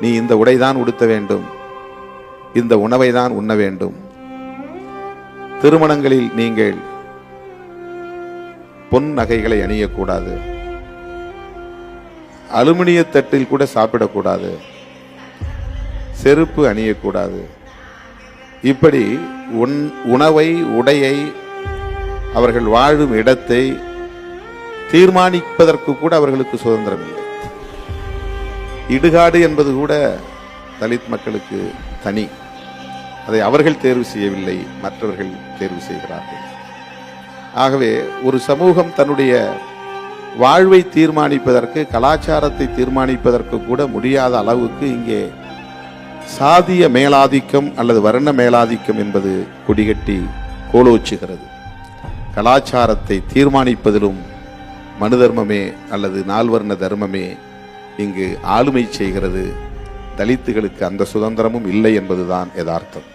நீ இந்த உடைதான் உடுத்த வேண்டும். இந்த உணவை தான் உண்ண வேண்டும். திருமணங்களில் நீங்கள் பொன் நகைகளை அணியக்கூடாது. அலுமினிய தட்டில் கூட சாப்பிடக்கூடாது. செருப்பு அணியக்கூடாது. இப்படி உன் உணவை உடையை அவர்கள் வாழும் இடத்தை தீர்மானிப்பதற்கு கூட அவர்களுக்கு சுதந்திரம் இல்லை. இடுகாடு என்பது கூட தலித் மக்களுக்கு தனி. அதை அவர்கள் தேர்வு செய்யவில்லை மற்றவர்கள் தேர்வு செய்கிறார்கள். ஆகவே ஒரு சமூகம் தன்னுடைய வாழ்வை தீர்மானிப்பதற்கு கலாச்சாரத்தை தீர்மானிப்பதற்கு கூட முடியாத அளவுக்கு இங்கே சாதிய மேலாதிக்கம் அல்லது வர்ண மேலாதிக்கம் என்பது கொடிகட்டி கோலோச்சுகிறது. கலாச்சாரத்தை தீர்மானிப்பதிலும் மனு தர்மமே அல்லது நால்வர்ண தர்மமே இங்கு ஆளுமை செய்கிறது. தலித்துகளுக்கு அந்த சுதந்திரமும் இல்லை என்பதுதான் யதார்த்தம்.